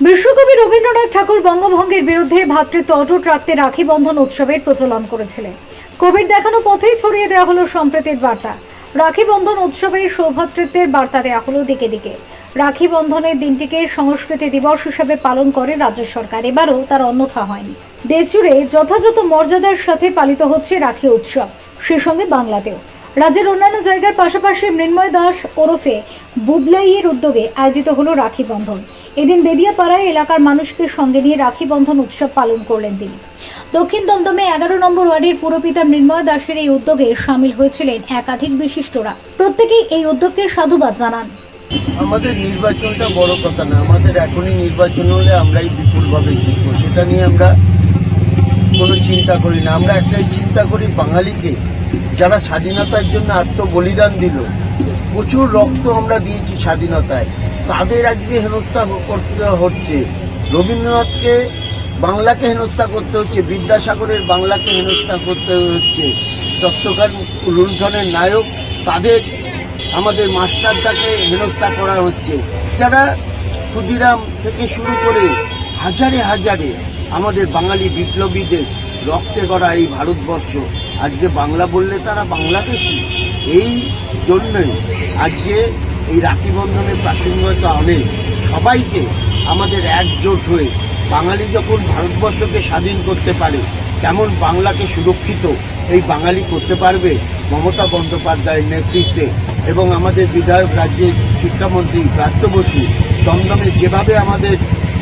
বিশ্বকবি রবীন্দ্রনাথ ঠাকুর বঙ্গভঙ্গের বিরুদ্ধে ভ্রাতৃত্ব অটুট রাখতে রাখি বন্ধন উৎসবের প্রচলন করেছিলেন। কোভিড দেখানো পথেই ছড়িয়ে দেওয়া হলো সম্প্রীতির বার্তা। রাখি বন্ধন উৎসবের সৌভ্রাতৃত্বের বার্তা দেওয়া হলো দিকে দিকে। রাখি বন্ধনের দিনটিকে সংস্কৃতি দিবস হিসেবে পালন করে রাজ্য সরকার। এবারও তার অন্যথা হয়নি। দেশজুড়ে যথাযথ মর্যাদার সাথে পালিত হচ্ছে রাখি উৎসব। সে সঙ্গে বাংলাতেও। রাজ্যের অন্যান্য জায়গার পাশাপাশি মৃন্ময় দাস ওরফে বুবলাইয়ের উদ্যোগে আয়োজিত হলো রাখি বন্ধন। এদিন বেদিয়াপাড়ায় এলাকার মানুষকে সঙ্গে নিয়ে রাখি বন্ধন উৎসব পালন করলেন তিনি। দক্ষিণ দমদমে এগারো নম্বর ওয়ার্ডের পুরপিতা মৃন্ময় দাসের এই উদ্যোগে সামিল হয়েছিলেন একাধিক বিশিষ্টরা। প্রত্যেকেই এই উদ্যোগকে সাধুবাদ জানান। আমাদের নির্বাচনটা বড় কথা না, আমাদের এখনই নির্বাচন হলে আমরাই বিপুলভাবে জিতবো, সেটা নিয়ে আমরা কোনো চিন্তা করি না। আমরা একটাই চিন্তা করি বাঙালিকে, যারা স্বাধীনতার জন্য আত্মবলিদান দিল, প্রচুর রক্ত আমরা দিয়েছি স্বাধীনতায়। তাদের আজকে হেনস্থা করতে হচ্ছে। রবীন্দ্রনাথকে বাংলাকে হেনস্থা করতে হচ্ছে, বিদ্যাসাগরের বাংলাকে হেনস্থা করতে হচ্ছে। চট্টগ্রাম লুণ্ঠনের নায়ক, তাদের আমাদের মাস্টারদাকে হেনস্থা করা হচ্ছে। যারা ক্ষুদিরাম থেকে শুরু করে হাজারে হাজারে আমাদের বাঙালি বিপ্লবীদের রক্তে করা এই ভারতবর্ষ। আজকে বাংলা বললে তারা বাংলাদেশি। এই জন্যই আজকে এই রাখি বন্ধনের প্রাসঙ্গিকতা অনেক সবাইকে আমাদের একজোট হয়ে বাঙালি যখন ভারতবর্ষকে স্বাধীন করতে পারে, কেমন বাংলাকে সুরক্ষিত এই বাঙালি করতে পারবে? মমতা বন্দ্যোপাধ্যায়ের নেতৃত্বে এবং আমাদের বিধায়ক রাজ্যের শিক্ষামন্ত্রী প্রাপ্ত বসু দমদমে যেভাবে আমাদের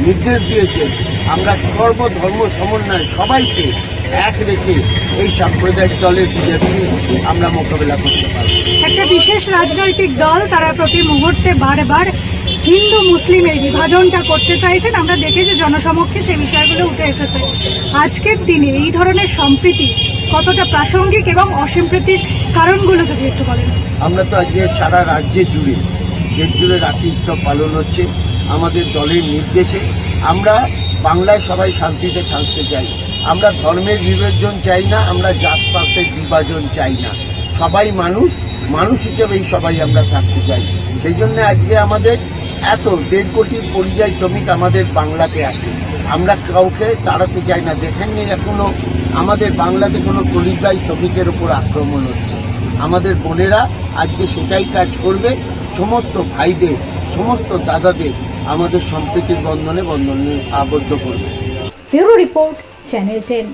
নির্দেশ দিয়েছেন আমরা সর্বধর্ম সমন্বয় সবাইকে এক রেখে এই সাম্প্রদায়িক দলের বিজেপি আমরা মোকাবেলা করতে পারব। একটা বিশেষ রাজনৈতিক দল তারা প্রতি মুহূর্তে বারবার হিন্দু মুসলিমের বিভাজনটা করতে চাইছেন। আমরা দেখেছি জনসমক্ষে সেই বিষয়গুলো উঠে এসেছে। আজকের দিনে এই ধরনের সম্প্রীতি কতটা প্রাসঙ্গিক এবং অসম্প্রীতির কারণগুলো যদি একটু বলেন। আমরা তো আজকে সারা রাজ্যে জুড়ে দেশ জুড়ে রাখি উৎসব পালন হচ্ছে, আমাদের দলের নির্দেশে। আমরা বাংলায় সবাই শান্তিতে থাকতে চাই। আমরা ধর্মের বিভাজন চাই না, আমরা জাত জাতপাতের বিভাজন চাই না। সবাই মানুষ মানুষ হিসেবেই সবাই আমরা থাকতে চাই। সেই জন্য আজকে আমাদের এত দেড় কোটি পরিযায়ী শ্রমিক আমাদের বাংলাতে আছে। আমরা কাউকে তাড়াতে চাই না। দেখেননি এখনও আমাদের বাংলাতে কোনো পরিযায়ী শ্রমিকের উপর আক্রমণ হচ্ছে। আমাদের বোনেরা আজকে সেটাই কাজ করবে। সমস্ত ভাইদের সমস্ত দাদাদের আমাদের সম্প্রীতির বন্ধনে বন্ধনে আবদ্ধ করবে। ফিউরো রিপোর্ট চ্যানেল টেন।